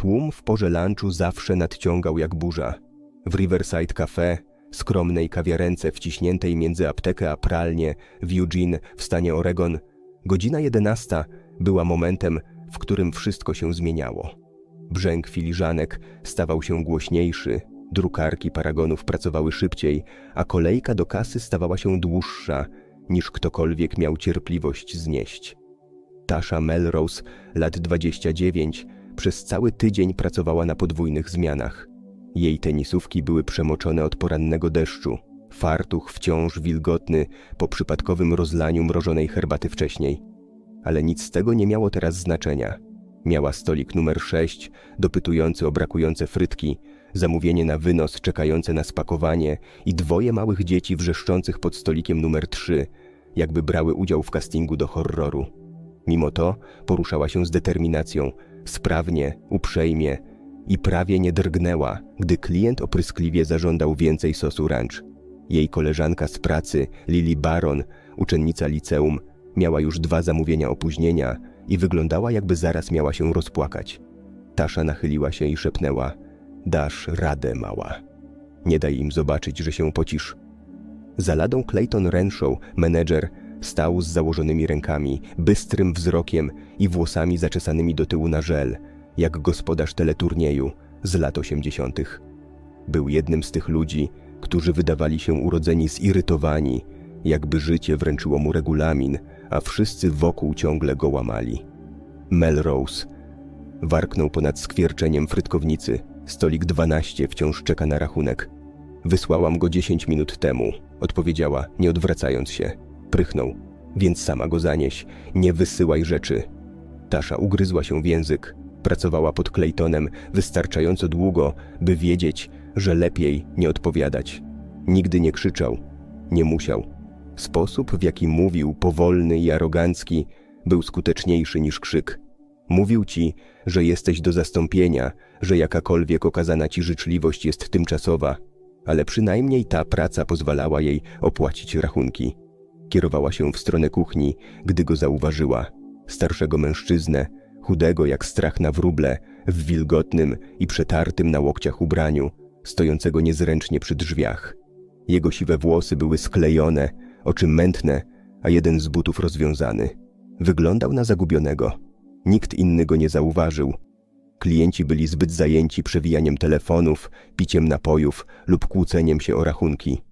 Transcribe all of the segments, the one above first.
Tłum w porze lunchu zawsze nadciągał jak burza. W Riverside Cafe, skromnej kawiarence wciśniętej między aptekę a pralnię w Eugene w stanie Oregon, godzina jedenasta była momentem, w którym wszystko się zmieniało. Brzęk filiżanek stawał się głośniejszy, drukarki paragonów pracowały szybciej, a kolejka do kasy stawała się dłuższa, niż ktokolwiek miał cierpliwość znieść. Tasha Melrose, lat 29, przez cały tydzień pracowała na podwójnych zmianach. Jej tenisówki były przemoczone od porannego deszczu, fartuch wciąż wilgotny po przypadkowym rozlaniu mrożonej herbaty wcześniej. Ale nic z tego nie miało teraz znaczenia. Miała stolik numer 6, dopytujący o brakujące frytki, zamówienie na wynos czekające na spakowanie i dwoje małych dzieci wrzeszczących pod stolikiem numer 3, jakby brały udział w castingu do horroru. Mimo to poruszała się z determinacją, sprawnie, uprzejmie i prawie nie drgnęła, gdy klient opryskliwie zażądał więcej sosu ranch. Jej koleżanka z pracy, Lily Baron, uczennica liceum, miała już dwa zamówienia opóźnienia i wyglądała jakby zaraz miała się rozpłakać. Tasza nachyliła się i szepnęła: Dasz radę, mała. Nie daj im zobaczyć, że się pocisz. Za ladą Clayton Renshaw, menedżer, stał z założonymi rękami, bystrym wzrokiem i włosami zaczesanymi do tyłu na żel, jak gospodarz teleturnieju z lat osiemdziesiątych. Był jednym z tych ludzi, którzy wydawali się urodzeni zirytowani, jakby życie wręczyło mu regulamin, a wszyscy wokół ciągle go łamali. Melrose warknął ponad skwierczeniem frytkownicy. Stolik 12 wciąż czeka na rachunek. Wysłałam go 10 minut temu, odpowiedziała, nie odwracając się. Prychnął. Więc sama go zanieś, nie wysyłaj rzeczy. Tasza ugryzła się w język. Pracowała pod Claytonem wystarczająco długo, by wiedzieć, że lepiej nie odpowiadać. Nigdy nie krzyczał. Nie musiał. Sposób, w jaki mówił, powolny i arogancki, był skuteczniejszy niż krzyk. Mówił ci, że jesteś do zastąpienia, że jakakolwiek okazana ci życzliwość jest tymczasowa, ale przynajmniej ta praca pozwalała jej opłacić rachunki. Kierowała się w stronę kuchni, gdy go zauważyła. Starszego mężczyznę, chudego jak strach na wróble, w wilgotnym i przetartym na łokciach ubraniu, stojącego niezręcznie przy drzwiach. Jego siwe włosy były sklejone, oczy mętne, a jeden z butów rozwiązany. Wyglądał na zagubionego. Nikt inny go nie zauważył. Klienci byli zbyt zajęci przewijaniem telefonów, piciem napojów lub kłóceniem się o rachunki.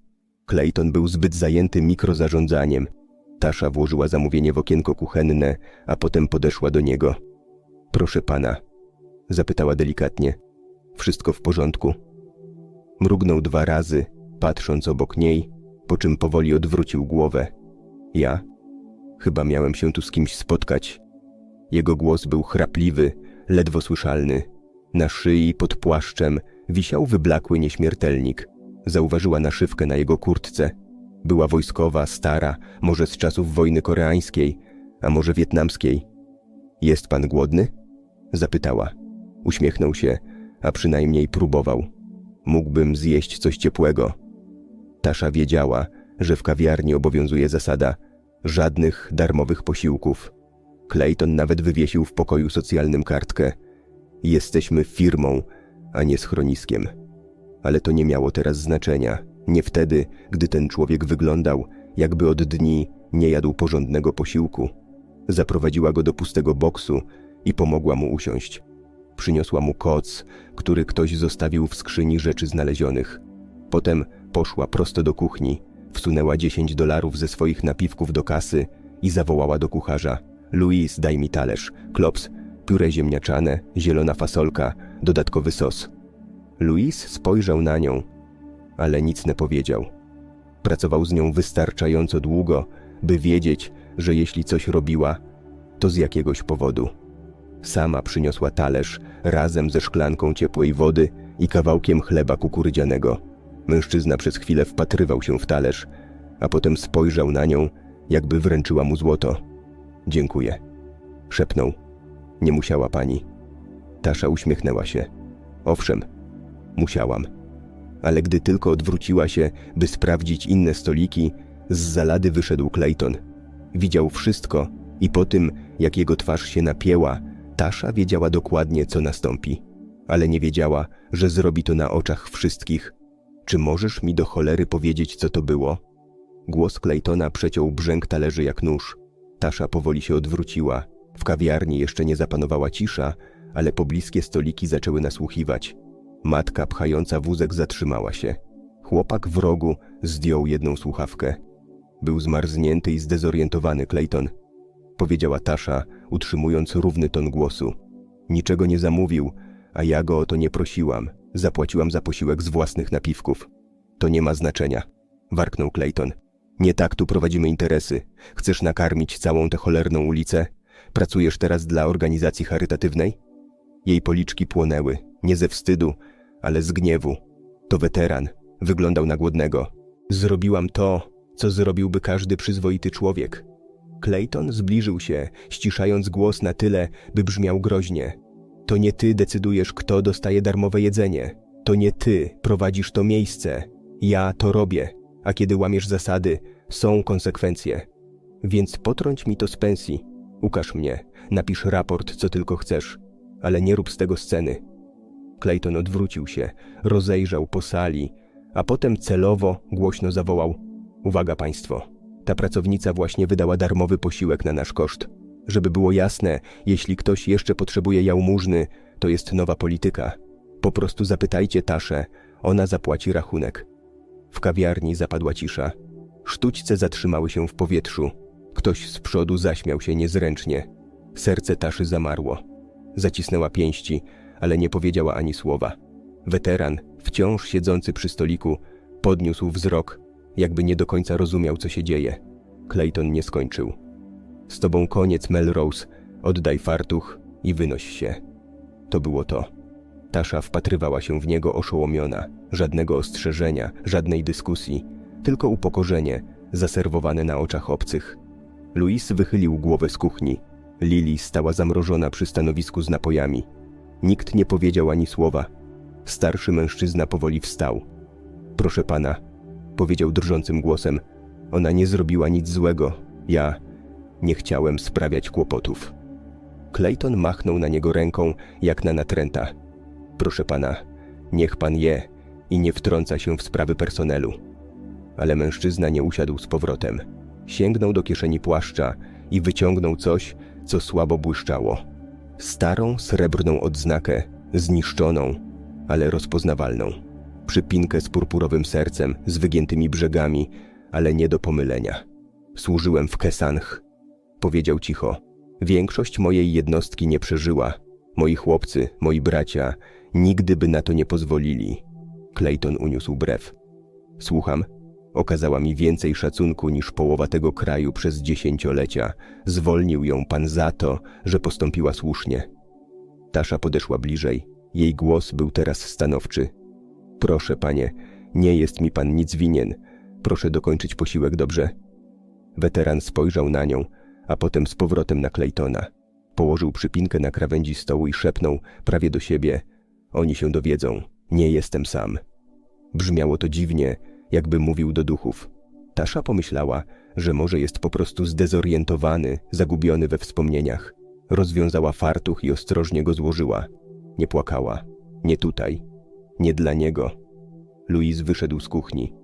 Clayton był zbyt zajęty mikrozarządzaniem. Tasza włożyła zamówienie w okienko kuchenne, a potem podeszła do niego. Proszę pana, zapytała delikatnie. Wszystko w porządku. Mrugnął dwa razy, patrząc obok niej, po czym powoli odwrócił głowę. Ja? Chyba miałem się tu z kimś spotkać. Jego głos był chrapliwy, ledwo słyszalny. Na szyi pod płaszczem wisiał wyblakły nieśmiertelnik. Zauważyła naszywkę na jego kurtce. Była wojskowa, stara, może z czasów wojny koreańskiej, a może wietnamskiej. Jest pan głodny? Zapytała. Uśmiechnął się, a przynajmniej próbował. Mógłbym zjeść coś ciepłego. Tasza wiedziała, że w kawiarni obowiązuje zasada żadnych darmowych posiłków. Clayton nawet wywiesił w pokoju socjalnym kartkę. Jesteśmy firmą, a nie schroniskiem. Ale to nie miało teraz znaczenia. Nie wtedy, gdy ten człowiek wyglądał, jakby od dni nie jadł porządnego posiłku. Zaprowadziła go do pustego boksu i pomogła mu usiąść. Przyniosła mu koc, który ktoś zostawił w skrzyni rzeczy znalezionych. Potem poszła prosto do kuchni, wsunęła 10 dolarów ze swoich napiwków do kasy i zawołała do kucharza. Louis, daj mi talerz, klops, pióre ziemniaczane, zielona fasolka, dodatkowy sos. Louis spojrzał na nią, ale nic nie powiedział. Pracował z nią wystarczająco długo, by wiedzieć, że jeśli coś robiła, to z jakiegoś powodu. Sama przyniosła talerz razem ze szklanką ciepłej wody i kawałkiem chleba kukurydzianego. Mężczyzna przez chwilę wpatrywał się w talerz, a potem spojrzał na nią, jakby wręczyła mu złoto. Dziękuję. Szepnął. Nie musiała pani. Tasza uśmiechnęła się. Owszem, musiałam. Ale gdy tylko odwróciła się, by sprawdzić inne stoliki, z zalady wyszedł Clayton. Widział wszystko i po tym, jak jego twarz się napięła, Tasza wiedziała dokładnie, co nastąpi. ale nie wiedziała, że zrobi to na oczach wszystkich. Czy możesz mi do cholery powiedzieć, co to było? Głos Claytona przeciął brzęk talerzy jak nóż. Tasza powoli się odwróciła. W kawiarni jeszcze nie zapanowała cisza, ale pobliskie stoliki zaczęły nasłuchiwać. Matka pchająca wózek zatrzymała się. Chłopak w rogu zdjął jedną słuchawkę. Był zmarznięty i zdezorientowany Clayton. Powiedziała Tasza, utrzymując równy ton głosu. Niczego nie zamówił, a ja go o to nie prosiłam. Zapłaciłam za posiłek z własnych napiwków. To nie ma znaczenia. Warknął Clayton. Nie tak tu prowadzimy interesy. Chcesz nakarmić całą tę cholerną ulicę? Pracujesz teraz dla organizacji charytatywnej? Jej policzki płonęły, nie ze wstydu, ale z gniewu. To weteran, wyglądał na głodnego. Zrobiłam to, co zrobiłby każdy przyzwoity człowiek. Clayton zbliżył się, ściszając głos na tyle, by brzmiał groźnie. To nie ty decydujesz, kto dostaje darmowe jedzenie. To nie ty prowadzisz to miejsce. Ja to robię, a kiedy łamiesz zasady, są konsekwencje. Więc potrąć mi to z pensji. Ukaż mnie, napisz raport, co tylko chcesz, ale nie rób z tego sceny. Clayton odwrócił się, rozejrzał po sali, a potem celowo głośno zawołał: Uwaga, państwo, ta pracownica właśnie wydała darmowy posiłek na nasz koszt. Żeby było jasne, jeśli ktoś jeszcze potrzebuje jałmużny, to jest nowa polityka. Po prostu zapytajcie Taszę, ona zapłaci rachunek. W kawiarni zapadła cisza. Sztućce zatrzymały się w powietrzu. Ktoś z przodu zaśmiał się niezręcznie. Serce Taszy zamarło. Zacisnęła pięści, ale nie powiedziała ani słowa. Weteran, wciąż siedzący przy stoliku, podniósł wzrok, jakby nie do końca rozumiał, co się dzieje. Clayton nie skończył. Z tobą koniec, Melrose. Oddaj fartuch i wynoś się. To było to. Tasza wpatrywała się w niego oszołomiona. Żadnego ostrzeżenia, żadnej dyskusji, tylko upokorzenie, zaserwowane na oczach obcych. Louis wychylił głowę z kuchni. Lili stała zamrożona przy stanowisku z napojami. Nikt nie powiedział ani słowa. Starszy mężczyzna powoli wstał. Proszę pana, powiedział drżącym głosem. Ona nie zrobiła nic złego. Ja nie chciałem sprawiać kłopotów. Clayton machnął na niego ręką, jak na natręta. Proszę pana, niech pan je i nie wtrąca się w sprawy personelu. Ale mężczyzna nie usiadł z powrotem. Sięgnął do kieszeni płaszcza i wyciągnął coś, co słabo błyszczało. Starą, srebrną odznakę, zniszczoną, ale rozpoznawalną. Przypinkę z purpurowym sercem, z wygiętymi brzegami, ale nie do pomylenia. Służyłem w Kesanch, powiedział cicho. Większość mojej jednostki nie przeżyła. Moi chłopcy, moi bracia, nigdy by na to nie pozwolili. Clayton uniósł brew. Słucham. Okazała mi więcej szacunku niż połowa tego kraju przez dziesięciolecia. Zwolnił ją pan za to, że postąpiła słusznie. Tasza podeszła bliżej. Jej głos był teraz stanowczy. Proszę, panie, nie jest mi pan nic winien. Proszę dokończyć posiłek dobrze. Weteran spojrzał na nią, a potem z powrotem na Claytona. Położył przypinkę na krawędzi stołu i szepnął prawie do siebie: Oni się dowiedzą, nie jestem sam. Brzmiało to dziwnie, jakby mówił do duchów. Tasza pomyślała, że może jest po prostu zdezorientowany, zagubiony we wspomnieniach. Rozwiązała fartuch i ostrożnie go złożyła. Nie płakała. Nie tutaj. Nie dla niego. Louis wyszedł z kuchni.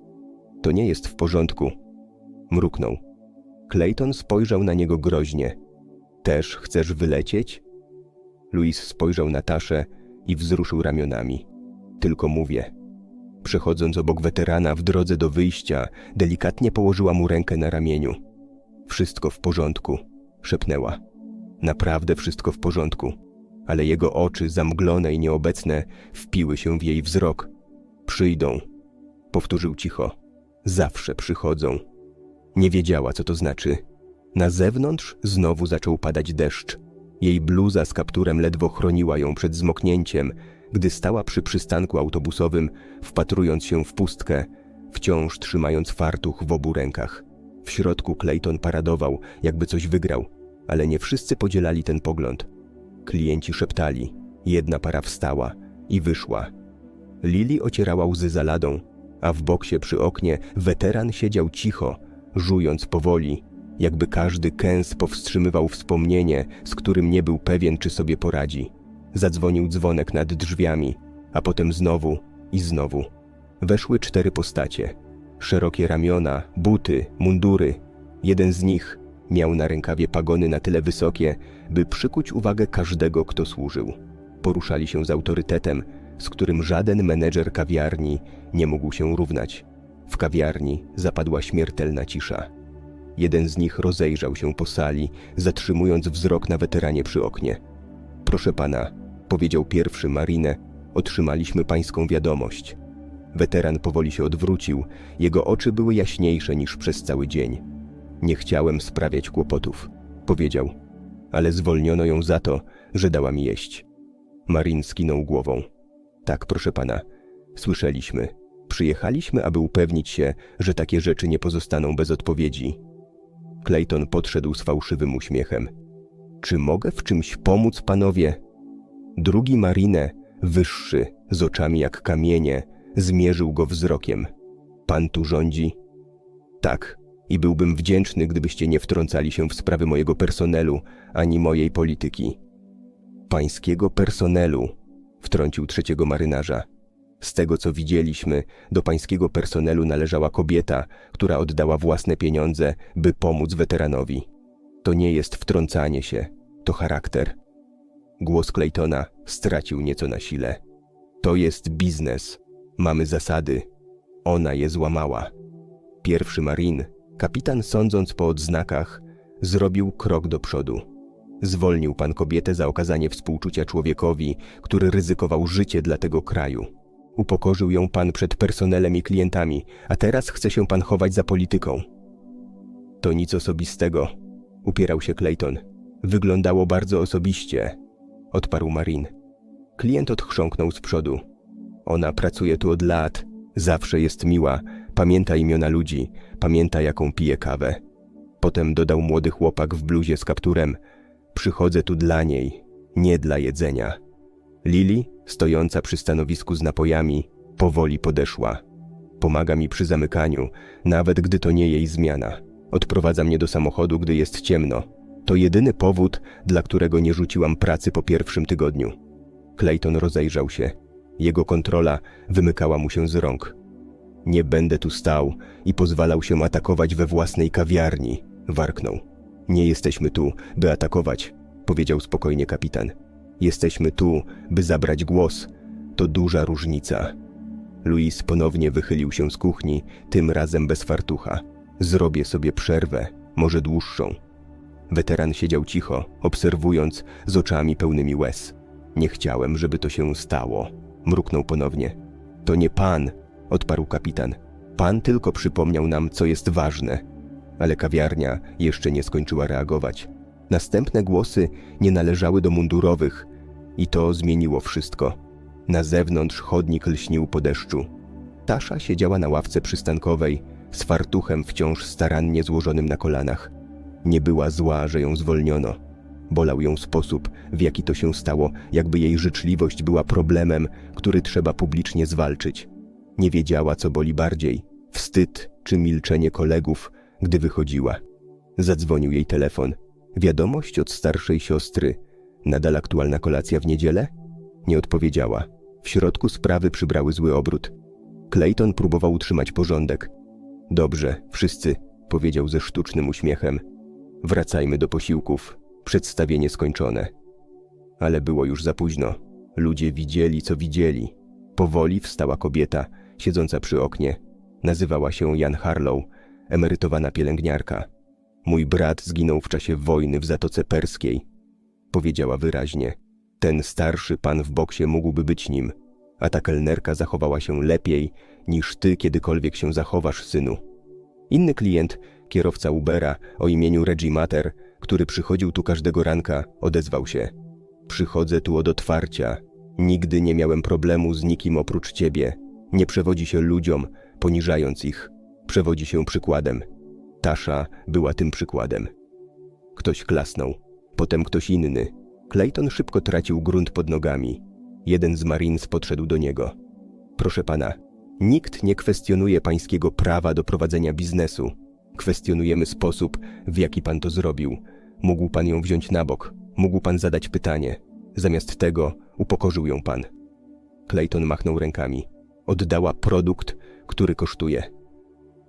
To nie jest w porządku. Mruknął. Clayton spojrzał na niego groźnie. Też chcesz wylecieć? Louis spojrzał na Taszę i wzruszył ramionami. Tylko mówię. Przechodząc obok weterana w drodze do wyjścia, delikatnie położyła mu rękę na ramieniu. Wszystko w porządku, szepnęła. Naprawdę wszystko w porządku, ale jego oczy, zamglone i nieobecne, wpiły się w jej wzrok. Przyjdą, powtórzył cicho. Zawsze przychodzą. Nie wiedziała, co to znaczy. Na zewnątrz znowu zaczął padać deszcz. Jej bluza z kapturem ledwo chroniła ją przed zmoknięciem, gdy stała przy przystanku autobusowym, wpatrując się w pustkę, wciąż trzymając fartuch w obu rękach. W środku Clayton paradował, jakby coś wygrał, ale nie wszyscy podzielali ten pogląd. Klienci szeptali, jedna para wstała i wyszła. Lili ocierała łzy za ladą, a w boksie przy oknie weteran siedział cicho, żując powoli, jakby każdy kęs powstrzymywał wspomnienie, z którym nie był pewien, czy sobie poradzi. Zadzwonił dzwonek nad drzwiami, a potem znowu i znowu. Weszły cztery postacie. Szerokie ramiona, buty, mundury. Jeden z nich miał na rękawie pagony na tyle wysokie, by przykuć uwagę każdego, kto służył. Poruszali się z autorytetem, z którym żaden menedżer kawiarni nie mógł się równać. W kawiarni zapadła śmiertelna cisza. Jeden z nich rozejrzał się po sali, zatrzymując wzrok na weteranie przy oknie. Proszę pana, powiedział pierwszy Marinę, otrzymaliśmy pańską wiadomość. Weteran powoli się odwrócił, jego oczy były jaśniejsze niż przez cały dzień. Nie chciałem sprawiać kłopotów, powiedział, ale zwolniono ją za to, że dała mi jeść. Marin skinął głową. Tak, proszę pana, słyszeliśmy. Przyjechaliśmy, aby upewnić się, że takie rzeczy nie pozostaną bez odpowiedzi. Clayton podszedł z fałszywym uśmiechem. Czy mogę w czymś pomóc, panowie? Drugi Marinę, wyższy, z oczami jak kamienie, zmierzył go wzrokiem. Pan tu rządzi? Tak, i byłbym wdzięczny, gdybyście nie wtrącali się w sprawy mojego personelu ani mojej polityki. Pańskiego personelu, wtrącił trzeciego marynarza. Z tego co widzieliśmy, do pańskiego personelu należała kobieta, która oddała własne pieniądze, by pomóc weteranowi. To nie jest wtrącanie się, to charakter. Głos Claytona stracił nieco na sile. To jest biznes. Mamy zasady. Ona je złamała. Pierwszy marin, kapitan sądząc po odznakach, zrobił krok do przodu. Zwolnił pan kobietę za okazanie współczucia człowiekowi, który ryzykował życie dla tego kraju. Upokorzył ją pan przed personelem i klientami, a teraz chce się pan chować za polityką. To nic osobistego, upierał się Clayton. Wyglądało bardzo osobiście, odparł Marin. Klient odchrząknął z przodu. Ona pracuje tu od lat, zawsze jest miła, pamięta imiona ludzi, pamięta jaką pije kawę. Potem dodał młody chłopak w bluzie z kapturem. Przychodzę tu dla niej, nie dla jedzenia. Lili, stojąca przy stanowisku z napojami, powoli podeszła. Pomaga mi przy zamykaniu, nawet gdy to nie jej zmiana. Odprowadza mnie do samochodu, gdy jest ciemno. To jedyny powód, dla którego nie rzuciłam pracy po pierwszym tygodniu. Clayton rozejrzał się. Jego kontrola wymykała mu się z rąk. Nie będę tu stał i pozwalał się atakować we własnej kawiarni, warknął. Nie jesteśmy tu, by atakować, powiedział spokojnie kapitan. Jesteśmy tu, by zabrać głos. To duża różnica. Luis ponownie wychylił się z kuchni, tym razem bez fartucha. Zrobię sobie przerwę, może dłuższą. Weteran siedział cicho, obserwując z oczami pełnymi łez. Nie chciałem, żeby to się stało. Mruknął ponownie. To nie pan, odparł kapitan. Pan tylko przypomniał nam, co jest ważne. Ale kawiarnia jeszcze nie skończyła reagować. Następne głosy nie należały do mundurowych i to zmieniło wszystko. Na zewnątrz chodnik lśnił po deszczu. Tasza siedziała na ławce przystankowej, z fartuchem wciąż starannie złożonym na kolanach. Nie była zła, że ją zwolniono. Bolał ją sposób, w jaki to się stało, jakby jej życzliwość była problemem, który trzeba publicznie zwalczyć. Nie wiedziała, co boli bardziej wstyd czy milczenie kolegów, gdy wychodziła. Zadzwonił jej telefon. Wiadomość od starszej siostry. Nadal aktualna kolacja w niedzielę? Nie odpowiedziała. W środku sprawy przybrały zły obrót. Clayton próbował utrzymać porządek. Dobrze, wszyscy, powiedział ze sztucznym uśmiechem. Wracajmy do posiłków. Przedstawienie skończone. Ale było już za późno. Ludzie widzieli, co widzieli. Powoli wstała kobieta, siedząca przy oknie. Nazywała się Jan Harlow, emerytowana pielęgniarka. Mój brat zginął w czasie wojny w Zatoce Perskiej. Powiedziała wyraźnie. Ten starszy pan w boksie mógłby być nim, a ta kelnerka zachowała się lepiej niż ty kiedykolwiek się zachowasz, synu. Inny klient, kierowca Ubera o imieniu Reggie Mater, który przychodził tu każdego ranka, odezwał się. Przychodzę tu od otwarcia. Nigdy nie miałem problemu z nikim oprócz ciebie. Nie przewodzi się ludziom, poniżając ich. Przewodzi się przykładem. Tasza była tym przykładem. Ktoś klasnął, potem ktoś inny. Clayton szybko tracił grunt pod nogami. Jeden z Marines podszedł do niego. Proszę pana, nikt nie kwestionuje pańskiego prawa do prowadzenia biznesu. Kwestionujemy sposób, w jaki pan to zrobił. Mógł pan ją wziąć na bok, mógł pan zadać pytanie. Zamiast tego upokorzył ją pan. Clayton machnął rękami. Oddała produkt, który kosztuje.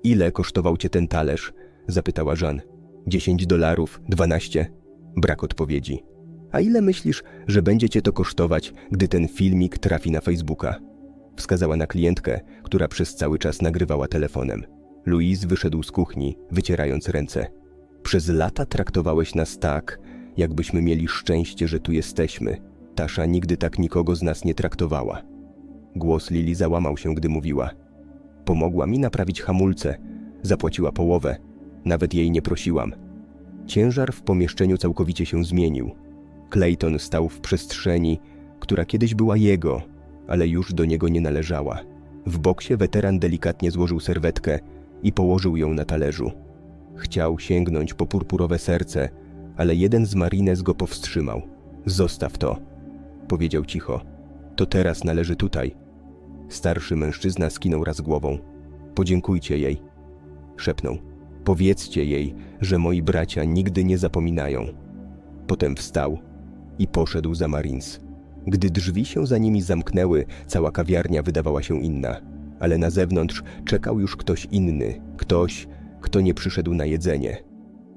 Ile kosztował cię ten talerz? zapytała Jean. Dziesięć dolarów, dwanaście? Brak odpowiedzi. A ile myślisz, że będzie cię to kosztować, gdy ten filmik trafi na Facebooka? Wskazała na klientkę, która przez cały czas nagrywała telefonem. Louise wyszedł z kuchni, wycierając ręce. Przez lata traktowałeś nas tak, jakbyśmy mieli szczęście, że tu jesteśmy. Tasza nigdy tak nikogo z nas nie traktowała. Głos Lili załamał się, gdy mówiła. Pomogła mi naprawić hamulce, zapłaciła połowę, nawet jej nie prosiłam. Ciężar w pomieszczeniu całkowicie się zmienił. Clayton stał w przestrzeni, która kiedyś była jego, ale już do niego nie należała. W boksie weteran delikatnie złożył serwetkę i położył ją na talerzu. Chciał sięgnąć po purpurowe serce, ale jeden z marines go powstrzymał. Zostaw to, powiedział cicho. To teraz należy tutaj. Starszy mężczyzna skinął raz głową. Podziękujcie jej, szepnął. Powiedzcie jej, że moi bracia nigdy nie zapominają. Potem wstał i poszedł za Marines. Gdy drzwi się za nimi zamknęły, cała kawiarnia wydawała się inna, ale na zewnątrz czekał już ktoś inny, ktoś, kto nie przyszedł na jedzenie.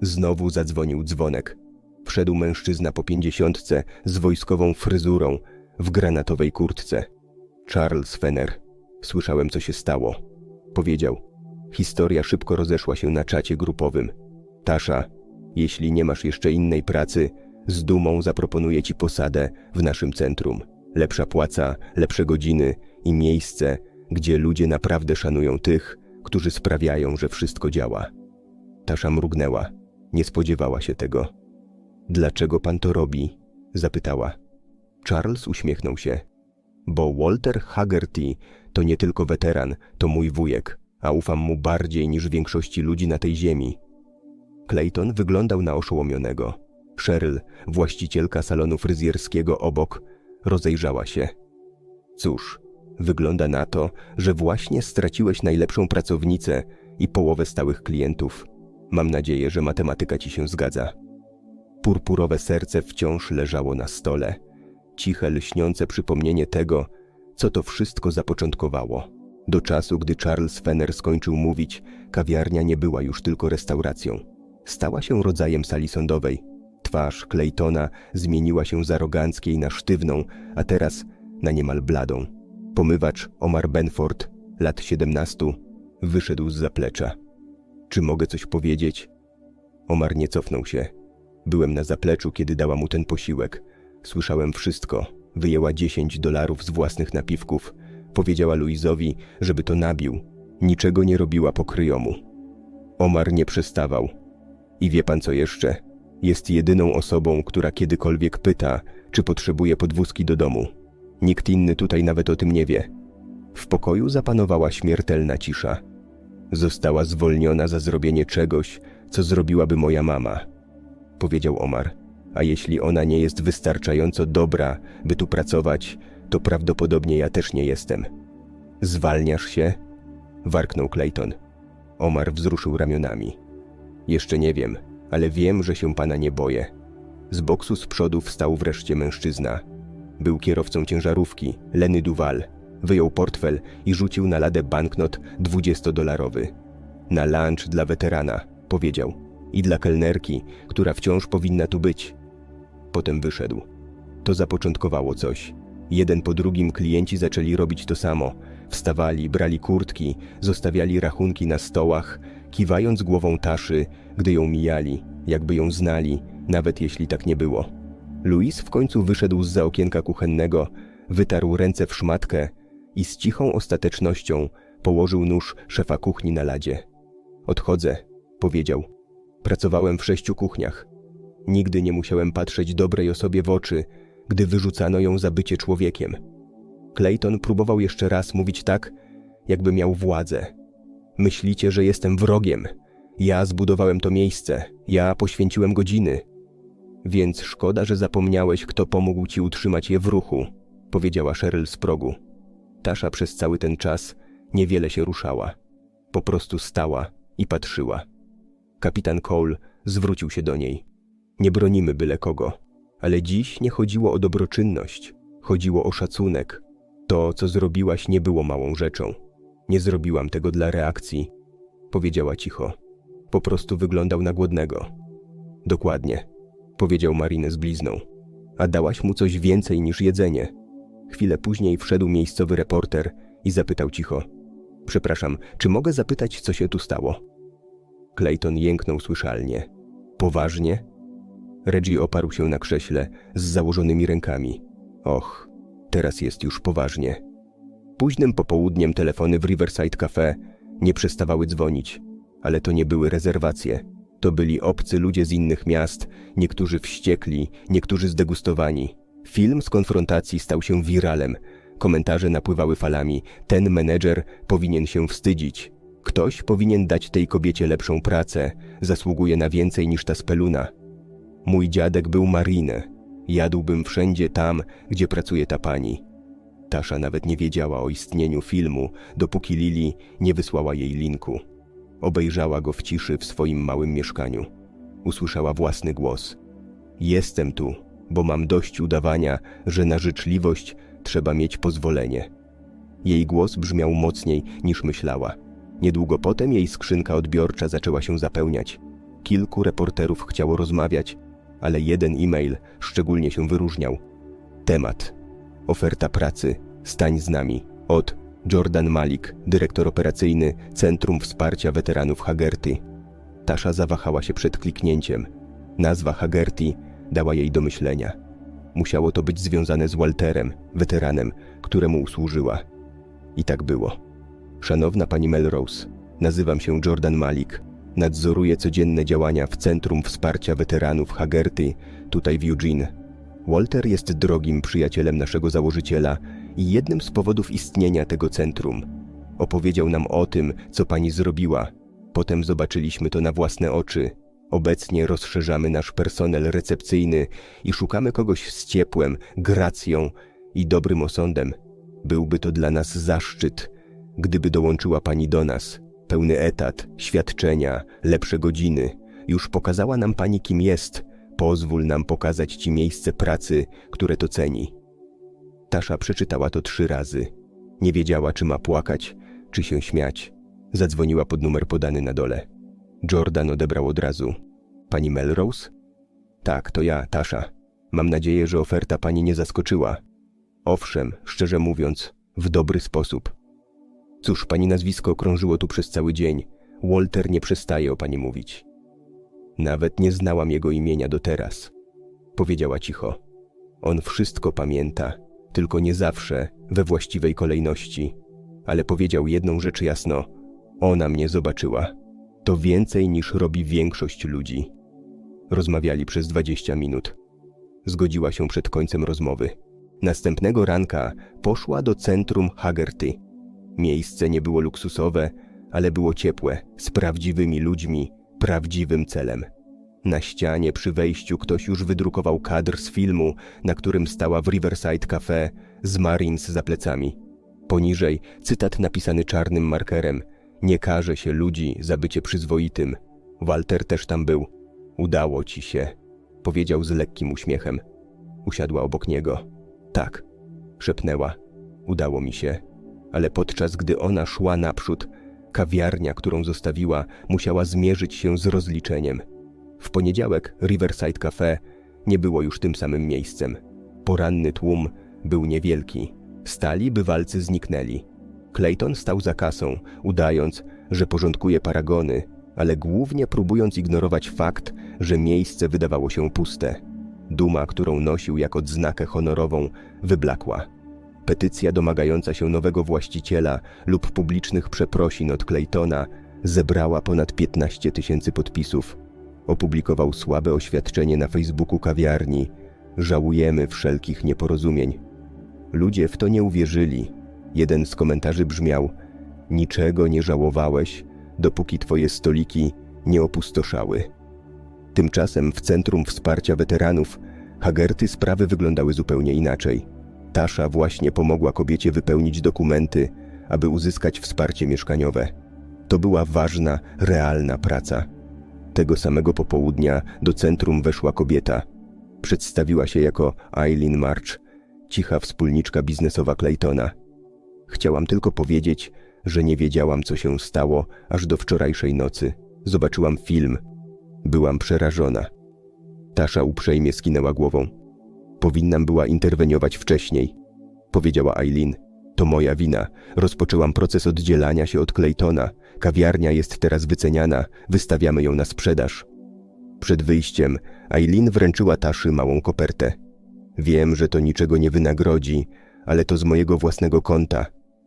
Znowu zadzwonił dzwonek. Wszedł mężczyzna po pięćdziesiątce z wojskową fryzurą, w granatowej kurtce. Charles Fenner. Słyszałem, co się stało. Powiedział. Historia szybko rozeszła się na czacie grupowym. Tasza, jeśli nie masz jeszcze innej pracy, z dumą zaproponuję ci posadę w naszym centrum. Lepsza płaca, lepsze godziny i miejsce, gdzie ludzie naprawdę szanują tych, którzy sprawiają, że wszystko działa. Tasza mrugnęła. Nie spodziewała się tego. Dlaczego pan to robi? zapytała. Charles uśmiechnął się. Bo Walter Haggerty to nie tylko weteran, to mój wujek, a ufam mu bardziej niż większości ludzi na tej ziemi. Clayton wyglądał na oszołomionego. Cheryl, właścicielka salonu fryzjerskiego obok, rozejrzała się. Cóż, wygląda na to, że właśnie straciłeś najlepszą pracownicę i połowę stałych klientów. Mam nadzieję, że matematyka ci się zgadza. Purpurowe serce wciąż leżało na stole, ciche, lśniące przypomnienie tego, co to wszystko zapoczątkowało. Do czasu, gdy Charles Fenner skończył mówić, kawiarnia nie była już tylko restauracją. Stała się rodzajem sali sądowej. Twarz Claytona zmieniła się z aroganckiej na sztywną, a teraz na niemal bladą. Pomywacz Omar Benford, lat 17, wyszedł z zaplecza. Czy mogę coś powiedzieć? Omar nie cofnął się. Byłem na zapleczu, kiedy dała mu ten posiłek. Słyszałem wszystko. Wyjęła 10 dolarów z własnych napiwków. Powiedziała Luizowi, żeby to nabił. Niczego nie robiła po kryjomu. Omar nie przestawał. I wie pan co jeszcze? Jest jedyną osobą, która kiedykolwiek pyta, czy potrzebuje podwózki do domu. Nikt inny tutaj nawet o tym nie wie. W pokoju zapanowała śmiertelna cisza. Została zwolniona za zrobienie czegoś, co zrobiłaby moja mama, powiedział Omar. A jeśli ona nie jest wystarczająco dobra, by tu pracować, to prawdopodobnie ja też nie jestem. Zwalniasz się? warknął Clayton. Omar wzruszył ramionami. Jeszcze nie wiem, ale wiem, że się pana nie boję. Z boksu z przodu wstał wreszcie mężczyzna. Był kierowcą ciężarówki, Lenny Duval. Wyjął portfel i rzucił na ladę banknot dwudziestodolarowy. Na lunch dla weterana, powiedział. I dla kelnerki, która wciąż powinna tu być. Potem wyszedł. To zapoczątkowało coś. Jeden po drugim klienci zaczęli robić to samo. Wstawali, brali kurtki, zostawiali rachunki na stołach, kiwając głową Taszy, gdy ją mijali, jakby ją znali, nawet jeśli tak nie było. Luis w końcu wyszedł z za okienka kuchennego, wytarł ręce w szmatkę i z cichą ostatecznością położył nóż szefa kuchni na ladzie. Odchodzę, powiedział. Pracowałem w sześciu kuchniach. Nigdy nie musiałem patrzeć dobrej osobie w oczy, gdy wyrzucano ją za bycie człowiekiem. Clayton próbował jeszcze raz mówić tak, jakby miał władzę. Myślicie, że jestem wrogiem. Ja zbudowałem to miejsce, ja poświęciłem godziny. Więc szkoda, że zapomniałeś, kto pomógł ci utrzymać je w ruchu, powiedziała Cheryl z progu. Tasza przez cały ten czas niewiele się ruszała. Po prostu stała i patrzyła. Kapitan Cole zwrócił się do niej. Nie bronimy byle kogo. Ale dziś nie chodziło o dobroczynność, chodziło o szacunek. To, co zrobiłaś, nie było małą rzeczą. Nie zrobiłam tego dla reakcji, powiedziała cicho. Po prostu wyglądał na głodnego. Dokładnie, powiedział Marinę z blizną. A dałaś mu coś więcej niż jedzenie. Chwilę później wszedł miejscowy reporter i zapytał cicho: Przepraszam, czy mogę zapytać, co się tu stało? Clayton jęknął słyszalnie. Poważnie? Reggie oparł się na krześle z założonymi rękami. Och, teraz jest już poważnie. Późnym popołudniem telefony w Riverside Cafe nie przestawały dzwonić, ale to nie były rezerwacje. To byli obcy ludzie z innych miast, niektórzy wściekli, niektórzy zdegustowani. Film z konfrontacji stał się wiralem. Komentarze napływały falami. Ten menedżer powinien się wstydzić. Ktoś powinien dać tej kobiecie lepszą pracę. Zasługuje na więcej niż ta speluna. Mój dziadek był marinę. Jadłbym wszędzie tam, gdzie pracuje ta pani. Tasza nawet nie wiedziała o istnieniu filmu, dopóki Lili nie wysłała jej linku. Obejrzała go w ciszy w swoim małym mieszkaniu. Usłyszała własny głos. Jestem tu, bo mam dość udawania, że na życzliwość trzeba mieć pozwolenie. Jej głos brzmiał mocniej niż myślała. Niedługo potem jej skrzynka odbiorcza zaczęła się zapełniać. Kilku reporterów chciało rozmawiać, ale jeden e-mail szczególnie się wyróżniał. Temat. Oferta pracy. Stań z nami. Od Jordan Malik, dyrektor operacyjny Centrum Wsparcia Weteranów Hagerty. Tasza zawahała się przed kliknięciem. Nazwa Hagerty dała jej do myślenia. Musiało to być związane z Walterem, weteranem, któremu usłużyła. I tak było. Szanowna pani Melrose, nazywam się Jordan Malik. Nadzoruję codzienne działania w Centrum Wsparcia Weteranów Hagerty, tutaj w Eugene. Walter jest drogim przyjacielem naszego założyciela i jednym z powodów istnienia tego centrum. Opowiedział nam o tym, co pani zrobiła. Potem zobaczyliśmy to na własne oczy. Obecnie rozszerzamy nasz personel recepcyjny i szukamy kogoś z ciepłem, gracją i dobrym osądem. Byłby to dla nas zaszczyt, gdyby dołączyła pani do nas. Pełny etat, świadczenia, lepsze godziny. Już pokazała nam pani, kim jest. Pozwól nam pokazać ci miejsce pracy, które to ceni. Tasza przeczytała to trzy razy. Nie wiedziała, czy ma płakać, czy się śmiać. Zadzwoniła pod numer podany na dole. Jordan odebrał od razu. Pani Melrose? Tak, to ja, Tasza. Mam nadzieję, że oferta pani nie zaskoczyła. Owszem, szczerze mówiąc, w dobry sposób. Cóż, pani nazwisko krążyło tu przez cały dzień. Walter nie przestaje o pani mówić. Nawet nie znałam jego imienia do teraz. Powiedziała cicho. On wszystko pamięta, tylko nie zawsze we właściwej kolejności. Ale powiedział jedną rzecz jasno. Ona mnie zobaczyła. To więcej niż robi większość ludzi. Rozmawiali przez dwadzieścia minut. Zgodziła się przed końcem rozmowy. Następnego ranka poszła do centrum Hagerty. Miejsce nie było luksusowe, ale było ciepłe, z prawdziwymi ludźmi, prawdziwym celem. Na ścianie przy wejściu ktoś już wydrukował kadr z filmu, na którym stała w Riverside Cafe z Marines za plecami. Poniżej cytat napisany czarnym markerem: Nie każe się ludzi za bycie przyzwoitym. Walter też tam był. Udało ci się, powiedział z lekkim uśmiechem. Usiadła obok niego. Tak, szepnęła. Udało mi się. Ale podczas gdy ona szła naprzód, kawiarnia, którą zostawiła, musiała zmierzyć się z rozliczeniem. W poniedziałek Riverside Cafe nie było już tym samym miejscem. Poranny tłum był niewielki. Stali, by walcy zniknęli. Clayton stał za kasą, udając, że porządkuje paragony, ale głównie próbując ignorować fakt, że miejsce wydawało się puste. Duma, którą nosił jako odznakę honorową, wyblakła. Petycja domagająca się nowego właściciela lub publicznych przeprosin od Claytona zebrała ponad 15 tysięcy podpisów. Opublikował słabe oświadczenie na Facebooku kawiarni. Żałujemy wszelkich nieporozumień. Ludzie w to nie uwierzyli. Jeden z komentarzy brzmiał: Niczego nie żałowałeś, dopóki twoje stoliki nie opustoszały. Tymczasem w Centrum Wsparcia Weteranów Hagerty sprawy wyglądały zupełnie inaczej. Tasza właśnie pomogła kobiecie wypełnić dokumenty, aby uzyskać wsparcie mieszkaniowe. To była ważna, realna praca. Tego samego popołudnia do centrum weszła kobieta. Przedstawiła się jako Eileen March, cicha wspólniczka biznesowa Claytona. Chciałam tylko powiedzieć, że nie wiedziałam, co się stało aż do wczorajszej nocy. Zobaczyłam film. Byłam przerażona. Tasza uprzejmie skinęła głową. Powinnam była interweniować wcześniej, powiedziała Eileen. To moja wina. Rozpoczęłam proces oddzielania się od Claytona. Kawiarnia jest teraz wyceniana, wystawiamy ją na sprzedaż. Przed wyjściem Eileen wręczyła Taszy małą kopertę. Wiem, że to niczego nie wynagrodzi, ale to z mojego własnego konta,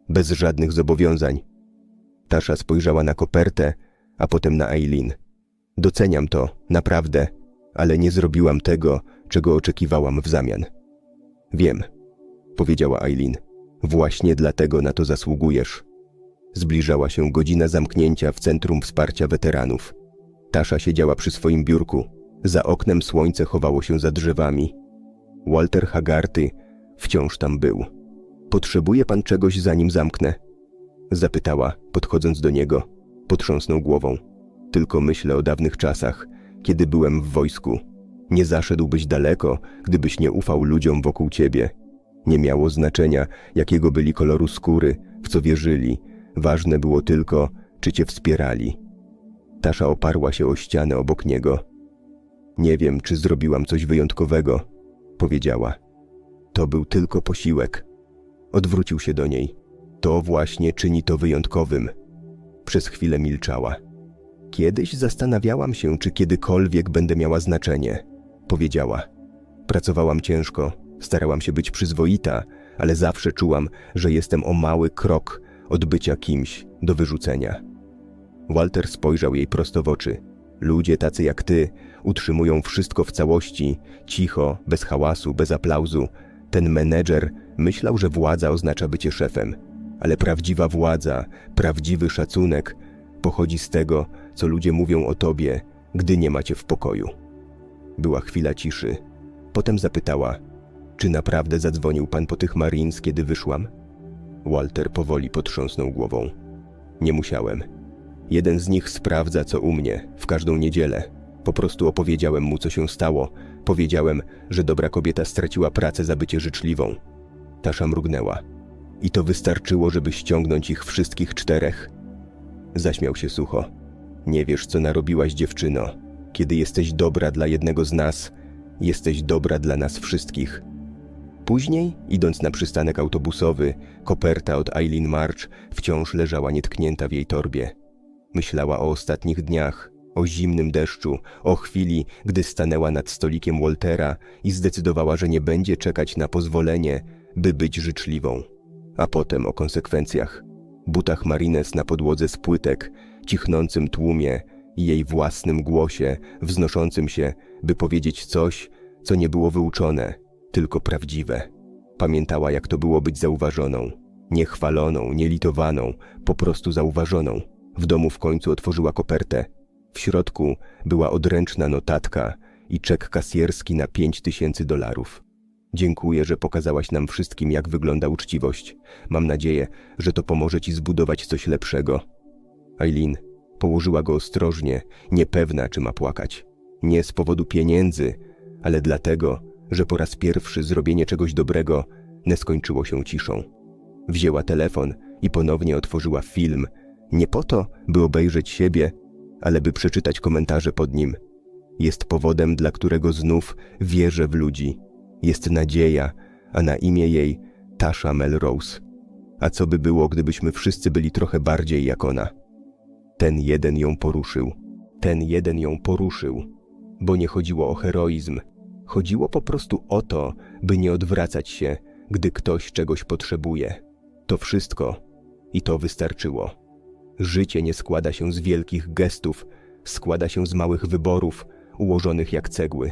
bez żadnych zobowiązań. Tasza spojrzała na kopertę, a potem na Eileen. Doceniam to, naprawdę, ale nie zrobiłam tego, czego oczekiwałam w zamian. Wiem, powiedziała Eileen. Właśnie dlatego na to zasługujesz. Zbliżała się godzina zamknięcia w Centrum Wsparcia Weteranów. Tasza siedziała przy swoim biurku. Za oknem słońce chowało się za drzewami. Walter Hagarty wciąż tam był. Potrzebuje pan czegoś, zanim zamknę? Zapytała, podchodząc do niego. Potrząsnął głową. Tylko myślę o dawnych czasach, kiedy byłem w wojsku. Nie zaszedłbyś daleko, gdybyś nie ufał ludziom wokół ciebie. Nie miało znaczenia, jakiego byli koloru skóry, w co wierzyli. Ważne było tylko, czy cię wspierali. Tasza oparła się o ścianę obok niego. Nie wiem, czy zrobiłam coś wyjątkowego, powiedziała. To był tylko posiłek. Odwrócił się do niej. To właśnie czyni to wyjątkowym. Przez chwilę milczała. Kiedyś zastanawiałam się, czy kiedykolwiek będę miała znaczenie, powiedziała. Pracowałam ciężko, starałam się być przyzwoita, ale zawsze czułam, że jestem o mały krok od bycia kimś do wyrzucenia. Walter spojrzał jej prosto w oczy. Ludzie tacy jak ty utrzymują wszystko w całości, cicho, bez hałasu, bez aplauzu. Ten menedżer myślał, że władza oznacza bycie szefem, ale prawdziwa władza, prawdziwy szacunek pochodzi z tego, co ludzie mówią o tobie, gdy nie macie w pokoju. Była chwila ciszy. Potem zapytała: Czy naprawdę zadzwonił pan po tych Marines, kiedy wyszłam? Walter powoli potrząsnął głową. Nie musiałem. Jeden z nich sprawdza, co u mnie, w każdą niedzielę. Po prostu opowiedziałem mu, co się stało. Powiedziałem, że dobra kobieta straciła pracę za bycie życzliwą. Tasza mrugnęła. I to wystarczyło, żeby ściągnąć ich wszystkich czterech. Zaśmiał się sucho. Nie wiesz, co narobiłaś, dziewczyno. Kiedy jesteś dobra dla jednego z nas, jesteś dobra dla nas wszystkich. Później, idąc na przystanek autobusowy, koperta od Eileen March wciąż leżała nietknięta w jej torbie. Myślała o ostatnich dniach, o zimnym deszczu, o chwili, gdy stanęła nad stolikiem Waltera i zdecydowała, że nie będzie czekać na pozwolenie, by być życzliwą. A potem o konsekwencjach. Butach Marines na podłodze z płytek, cichnącym tłumie i jej własnym głosie, wznoszącym się, by powiedzieć coś, co nie było wyuczone, tylko prawdziwe. Pamiętała, jak to było być zauważoną, niechwaloną, nielitowaną, po prostu zauważoną. W domu w końcu otworzyła kopertę. W środku była odręczna notatka i czek kasjerski na pięć tysięcy dolarów. Dziękuję, że pokazałaś nam wszystkim, jak wygląda uczciwość. Mam nadzieję, że to pomoże ci zbudować coś lepszego. Eileen położyła go ostrożnie, niepewna, czy ma płakać. Nie z powodu pieniędzy, ale dlatego, że po raz pierwszy zrobienie czegoś dobrego nie skończyło się ciszą. Wzięła telefon i ponownie otworzyła film, nie po to, by obejrzeć siebie, ale by przeczytać komentarze pod nim. Jest powodem, dla którego znów wierzę w ludzi. Jest nadzieja, a na imię jej Tasha Melrose. A co by było, gdybyśmy wszyscy byli trochę bardziej jak ona? Ten jeden ją poruszył. Ten jeden ją poruszył. Bo nie chodziło o heroizm. Chodziło po prostu o to, by nie odwracać się, gdy ktoś czegoś potrzebuje. To wszystko i to wystarczyło. Życie nie składa się z wielkich gestów, składa się z małych wyborów, ułożonych jak cegły.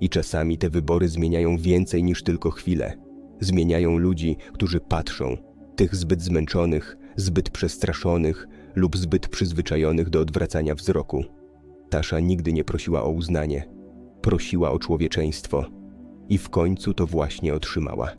I czasami te wybory zmieniają więcej niż tylko chwilę. Zmieniają ludzi, którzy patrzą, tych zbyt zmęczonych, zbyt przestraszonych lub zbyt przyzwyczajonych do odwracania wzroku. Tasza nigdy nie prosiła o uznanie, prosiła o człowieczeństwo i w końcu to właśnie otrzymała.